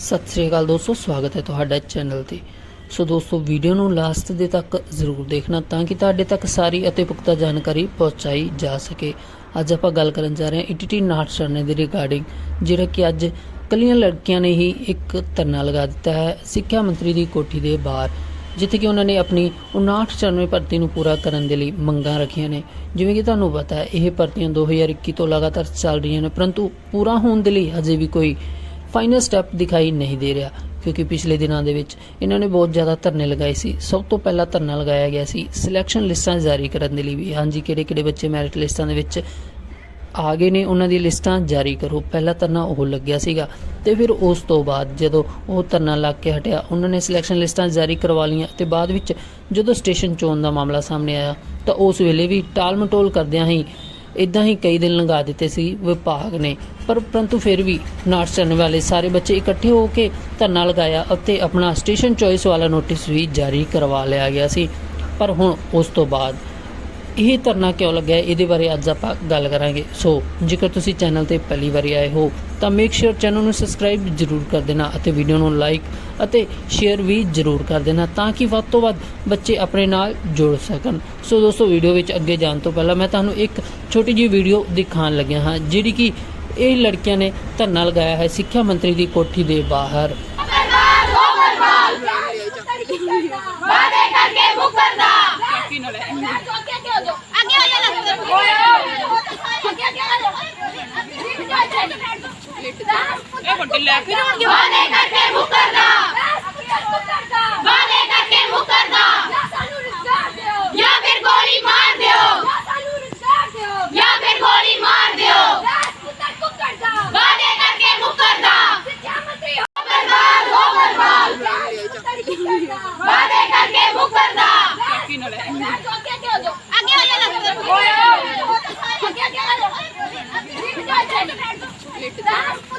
ਸਤਿ ਸ੍ਰੀ ਅਕਾਲ ਦੋਸਤੋ, ਸਵਾਗਤ ਹੈ ਤੁਹਾਡਾ ਚੈਨਲ ਤੇ। ਸੋ ਦੋਸਤੋ ਵੀਡੀਓ ਨੂੰ ਲਾਸਟ ਦੇ ਤੱਕ ਜ਼ਰੂਰ ਦੇਖਣਾ ਤਾਂ ਕਿ ਤੁਹਾਡੇ ਤੱਕ ਸਾਰੀ ਅਤੇ ਪੁਖਤਾ ਜਾਣਕਾਰੀ ਪਹੁੰਚਾਈ ਜਾ ਸਕੇ। ਅੱਜ ਆਪਾਂ ਗੱਲ ਕਰਨ ਜਾ ਰਹੇ ਹਾਂ ਈਟੀਟੀ ਨਾਟ ਸਰਨੇ ਦੇ ਰਿਗਾਰਡਿੰਗ ਜਿਹੜਾ ਕਿ ਅੱਜ ਕੱਲੀਆਂ ਲੜਕੀਆਂ ਨੇ ਹੀ ਇੱਕ ਧਰਨਾ ਲਗਾ ਦਿੱਤਾ ਹੈ ਸਿੱਖਿਆ ਮੰਤਰੀ ਦੀ ਕੋਠੀ ਦੇ ਬਾਹਰ, ਜਿੱਥੇ ਕਿ ਉਹਨਾਂ ਨੇ ਆਪਣੀ 5994 ਭਰਤੀ ਨੂੰ ਪੂਰਾ ਕਰਨ ਦੇ ਲਈ ਮੰਗਾਂ ਰੱਖੀਆਂ ਨੇ। ਜਿਵੇਂ ਕਿ ਤੁਹਾਨੂੰ ਪਤਾ ਹੈ, ਇਹ ਭਰਤੀਆਂ 2021 ਤੋਂ ਲਗਾਤਾਰ ਚੱਲ ਰਹੀਆਂ ਨੇ, ਪਰੰਤੂ ਪੂਰਾ ਹੋਣ ਦੇ ਲਈ ਹਜੇ ਵੀ ਕੋਈ ਫਾਈਨਲ ਸਟੈਪ ਦਿਖਾਈ ਨਹੀਂ ਦੇ ਰਿਹਾ, ਕਿਉਂਕਿ ਪਿਛਲੇ ਦਿਨਾਂ ਦੇ ਵਿੱਚ ਇਹਨਾਂ ਨੇ ਬਹੁਤ ਜ਼ਿਆਦਾ ਧਰਨੇ ਲਗਾਏ ਸੀ। ਸਭ ਤੋਂ ਪਹਿਲਾਂ ਧਰਨਾ ਲਗਾਇਆ ਗਿਆ ਸੀ ਸਿਲੈਕਸ਼ਨ ਲਿਸਟਾਂ ਜਾਰੀ ਕਰਨ ਦੇ ਲਈ ਵੀ। ਹਾਂਜੀ ਕਿਹੜੇ ਕਿਹੜੇ ਬੱਚੇ ਮੈਰਿਟ ਲਿਸਟਾਂ ਦੇ ਵਿੱਚ ਆ ਗਏ ਨੇ, ਉਹਨਾਂ ਦੀ ਲਿਸਟਾਂ ਜਾਰੀ ਕਰੋ। ਪਹਿਲਾ ਧਰਨਾ ਉਹ ਲੱਗਿਆ ਸੀਗਾ ਤੇ ਫਿਰ ਉਸ ਤੋਂ ਬਾਅਦ ਜਦੋਂ ਉਹ ਧਰਨਾ ਲੱਗ ਕੇ ਹਟਿਆ, ਉਹਨਾਂ ਨੇ ਸਿਲੈਕਸ਼ਨ ਲਿਸਟਾਂ ਜਾਰੀ ਕਰਵਾ ਲਈਆਂ ਤੇ ਬਾਅਦ ਵਿੱਚ ਜਦੋਂ ਸਟੇਸ਼ਨ ਚੋਣ ਦਾ ਮਾਮਲਾ ਸਾਹਮਣੇ ਆਇਆ, ਤਾਂ ਉਸ ਵੇਲੇ ਵੀ ਟਾਲ ਮਟੋਲ ਕਰਦਿਆਂ ਹੀ ਇਦਾਂ ਹੀ ਕਈ ਦਿਨ ਲੰਘਾ ਦਿੱਤੇ ਸੀ। ਵਿਭਾਗ ਨੇ ਪਰ ਪਰੰਤੂ ਫਿਰ ਵੀ ਨਾਟਸ ਕਰਨ ਵਾਲੇ ਸਾਰੇ ਬੱਚੇ ਇਕੱਠੇ ਹੋ ਕੇ ਧਰਨਾ ਲਗਾਇਆ ਅਤੇ ਆਪਣਾ ਸਟੇਸ਼ਨ ਚੋਇਸ ਵਾਲਾ ਨੋਟਿਸ ਵੀ ਜਾਰੀ ਕਰਵਾ ਲਿਆ ਗਿਆ ਸੀ। ਪਰ ਹੁਣ ਉਸ ਤੋਂ ਬਾਅਦ ਇਹ ਧਰਨਾ ਕਿਉਂ ਲੱਗਿਆ ਇਹਦੇ ਬਾਰੇ ਅੱਜ ਆਪਾਂ ਗੱਲ ਕਰਾਂਗੇ। ਸੋ ਜੇਕਰ ਤੁਸੀਂ ਚੈਨਲ ਤੇ ਪਹਿਲੀ ਵਾਰੀ ਆਏ ਹੋ, ਤਾਂ ਮੇਕ ਸ਼ੋਰ ਚੈਨਲ ਨੂੰ ਸਬਸਕ੍ਰਾਈਬ ਜ਼ਰੂਰ ਕਰ ਦੇਣਾ ਅਤੇ ਵੀਡੀਓ ਨੂੰ ਲਾਈਕ ਅਤੇ ਸ਼ੇਅਰ ਵੀ ਜ਼ਰੂਰ ਕਰ ਦੇਣਾ ਤਾਂ ਕਿ ਵੱਧ ਤੋਂ ਵੱਧ ਬੱਚੇ ਆਪਣੇ ਨਾਲ ਜੁੜ ਸਕਣ। ਸੋ ਦੋਸਤੋ ਵੀਡੀਓ ਵਿੱਚ ਅੱਗੇ ਜਾਣ ਤੋਂ ਪਹਿਲਾਂ ਮੈਂ ਤੁਹਾਨੂੰ ਇੱਕ ਛੋਟੀ ਜਿਹੀ ਵੀਡੀਓ ਦਿਖਾਉਣ ਲੱਗਿਆ ਹਾਂ, ਜਿਹੜੀ ਕਿ ਇਹ ਲੜਕੀਆਂ ਨੇ ਧਰਨਾ ਲਗਾਇਆ ਹੈ ਸਿੱਖਿਆ ਮੰਤਰੀ ਦੀ ਕੋਠੀ ਦੇ ਬਾਹਰ। ਵਾਦੇ ਕਰਕੇ ਮੁਕਰਦਾ ਅੱਗੇ ਹੋ ਜਾਣਾ ਇਹ ਵੱਡੇ ਲੈ ਕੇ ਜਾਣਗੇ ਵਾਦੇ ਕਰਕੇ ਮੁਕਰਦਾ ਵਾਦੇ ਕਰਕੇ ਮੁਕਰਦਾ ਜਾਂ ਫਿਰ ਗੋਲੀ ਮਾਰ ਦਿਓ ਜਾਂ ਫਿਰ ਗੋਲੀ ਮਾਰ ਦਿਓ ਵਾਦੇ ਕਰਕੇ ਮੁਕਰਦਾ ਬਰਬਾਦ ਹੋ ਬਰਬਾਦ ਵਾਦੇ ਕਰਕੇ ਮੁਕਰਦਾ ਕੀ ਨਾਲ ਹੈ ਅੱਗੇ ਹੋ ਜਾਣਾ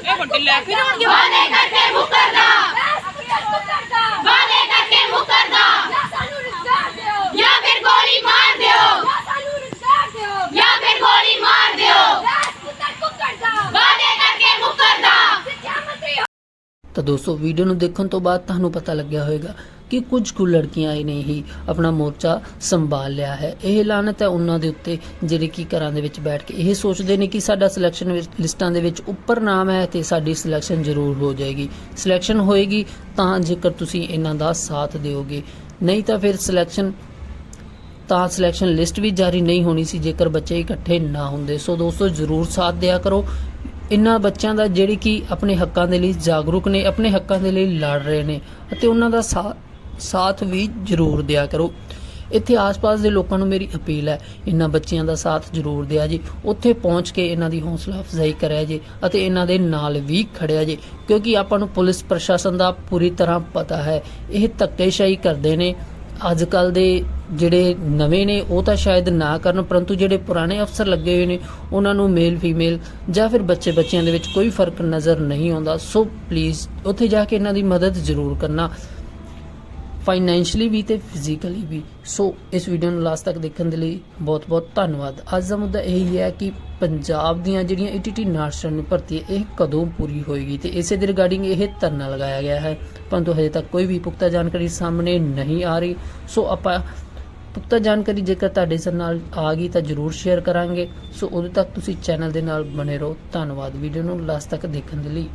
ਇਹ ਵੱਡੇ ਲੈ ਕੇ ਜਾਣਗੇ ਵਾਦੇ ਕਰਕੇ ਮੁਕਰਦਾ। ਵਾਦੇ ਕਰਕੇ ਮੁਕਰਦਾ। ਜਾਂ ਫਿਰ ਗੋਲੀ ਮਾਰ ਦਿਓ। ਜਾਂ ਫਿਰ ਗੋਲੀ ਮਾਰ ਦਿਓ। ਵਾਦੇ ਕਰਕੇ ਮੁਕਰਦਾ। ਤਾਂ ਦੋਸਤੋ ਵੀਡੀਓ ਨੂੰ ਦੇਖਣ ਤੋਂ ਬਾਅਦ ਤੁਹਾਨੂੰ ਪਤਾ ਲੱਗਿਆ ਹੋਵੇਗਾ ਕਿ ਕੁਝ ਕੁ ਲੜਕੀਆਂ ਨੇ ਹੀ ਆਪਣਾ ਮੋਰਚਾ ਸੰਭਾਲ ਲਿਆ ਹੈ। ਇਹ ਲਾਨਤ ਹੈ ਉਹਨਾਂ ਦੇ ਉੱਤੇ, ਜਿਹੜੇ ਕਿ ਘਰਾਂ ਦੇ ਵਿੱਚ ਬੈਠ ਕੇ ਇਹ ਸੋਚਦੇ ਨੇ ਕਿ ਸਾਡਾ ਸਿਲੈਕਸ਼ਨ ਲਿਸਟਾਂ ਦੇ ਵਿੱਚ ਉੱਪਰ ਨਾਮ ਹੈ ਤੇ ਸਾਡੀ ਸਿਲੈਕਸ਼ਨ ਜ਼ਰੂਰ ਹੋ ਜਾਏਗੀ। ਸਿਲੈਕਸ਼ਨ ਹੋਏਗੀ ਤਾਂ ਜੇਕਰ ਤੁਸੀਂ ਇਹਨਾਂ ਦਾ ਸਾਥ ਦਿਓਗੇ। ਨਹੀਂ ਤਾਂ ਫਿਰ ਸਿਲੈਕਸ਼ਨ ਤਾਂ ਸਿਲੈਕਸ਼ਨ ਲਿਸਟ ਵੀ ਜਾਰੀ ਨਹੀਂ ਹੋਣੀ ਸੀ ਜੇਕਰ ਬੱਚੇ ਇਕੱਠੇ ਨਾ ਹੁੰਦੇ। ਸੋ ਦੋਸਤੋ, ਜ਼ਰੂਰ ਸਾਥ ਦਿਆ ਕਰੋ। ਇਨ੍ਹਾਂ ਬੱਚਿਆਂ ਦਾ ਜਿਹੜੇ ਕਿ ਆਪਣੇ ਹੱਕਾਂ ਦੇ ਲਈ ਜਾਗਰੂਕ ਨੇ, ਆਪਣੇ ਹੱਕਾਂ ਦੇ ਲਈ ਲੜ ਰਹੇ ਨੇ ਅਤੇ ਉਹਨਾਂ ਦਾ ਸਾਥ ਸਾਥ ਵੀ ਜ਼ਰੂਰ ਦਿਆ ਕਰੋ। ਇੱਥੇ ਆਸ-ਪਾਸ ਦੇ ਲੋਕਾਂ ਨੂੰ ਮੇਰੀ ਅਪੀਲ ਹੈ, ਇਹਨਾਂ ਬੱਚਿਆਂ ਦਾ ਸਾਥ ਜ਼ਰੂਰ ਦਿਆ ਜੀ, ਉੱਥੇ ਪਹੁੰਚ ਕੇ ਇਹਨਾਂ ਦੀ ਹੌਸਲਾ ਅਫਜ਼ਾਈ ਕਰਿਆ ਜੀ ਅਤੇ ਇਹਨਾਂ ਦੇ ਨਾਲ ਵੀ ਖੜਿਆ ਜੀ, ਕਿਉਂਕਿ ਆਪਾਂ ਨੂੰ ਪੁਲਿਸ ਪ੍ਰਸ਼ਾਸਨ ਦਾ ਪੂਰੀ ਤਰ੍ਹਾਂ ਪਤਾ ਹੈ, ਇਹ ਧੱਕੇਸ਼ਾਹੀ ਕਰਦੇ ਨੇ। ਅੱਜ ਕੱਲ ਦੇ ਜਿਹੜੇ ਨਵੇਂ ਨੇ, ਉਹ ਤਾਂ ਸ਼ਾਇਦ ਨਾ ਕਰਨ, ਪਰੰਤੂ ਜਿਹੜੇ ਪੁਰਾਣੇ ਅਫਸਰ ਲੱਗੇ ਹੋਏ ਨੇ, ਉਹਨਾਂ ਨੂੰ ਮੇਲ ਫੀਮੇਲ ਜਾਂ ਫਿਰ ਬੱਚੇ ਬੱਚਿਆਂ ਦੇ ਵਿੱਚ ਕੋਈ ਫ਼ਰਕ ਨਜ਼ਰ ਨਹੀਂ ਆਉਂਦਾ। ਸੋ ਪਲੀਜ਼ ਉੱਥੇ ਜਾ ਕੇ ਇਹਨਾਂ ਦੀ ਮਦਦ ਜ਼ਰੂਰ ਕਰਨਾ। ਫਾਈਨੈਂਸ਼ਲੀ ਵੀ ਤੇ ਫਿਜ਼ੀਕਲੀ ਵੀ। ਸੋ ਇਸ ਵੀਡੀਓ ਨੂੰ ਲਾਸਟ ਤੱਕ ਦੇਖਣ ਦੇ ਲਈ ਬਹੁਤ ਬਹੁਤ ਧੰਨਵਾਦ। ਅੱਜ ਦਾ ਮੁੱਦਾ ਇਹ ਹੈ ਕਿ ਪੰਜਾਬ ਦੀਆਂ ਜਿਹੜੀਆਂ ਈਟੀਟੀ ਨਾਰਸਨ ਨੂੰ ਭਰਤੀ ਹੈ, ਇਹ ਕਦੋਂ ਪੂਰੀ ਹੋਏਗੀ? ਤੇ ਇਸੇ ਦੇ ਰਿਗਾਰਡਿੰਗ ਇਹ ਧਰਨਾ ਲਗਾਇਆ ਗਿਆ ਹੈ। ਪਰੰਤੂ ਹਜੇ ਤੱਕ ਕੋਈ ਵੀ ਪੁਖਤਾ ਜਾਣਕਾਰੀ ਸਾਹਮਣੇ ਨਹੀਂ ਆ ਰਹੀ। ਸੋ ਆਪਾਂ ਪੁਖਤਾ ਜਾਣਕਾਰੀ ਜੇਕਰ ਤੁਹਾਡੇ ਸਰ ਨਾਲ ਆ ਗਈ ਤਾਂ ਜਰੂਰ ਸ਼ੇਅਰ ਕਰਾਂਗੇ। ਸੋ ਉਦੋਂ ਤੱਕ ਤੁਸੀਂ ਚੈਨਲ ਦੇ ਨਾਲ ਬਣੇ ਰਹੋ। ਧੰਨਵਾਦ। ਵੀਡੀਓ ਨੂੰ ਲਾਸਟ ਤੱਕ ਦੇਖਣ ਦੇ ਲਈ।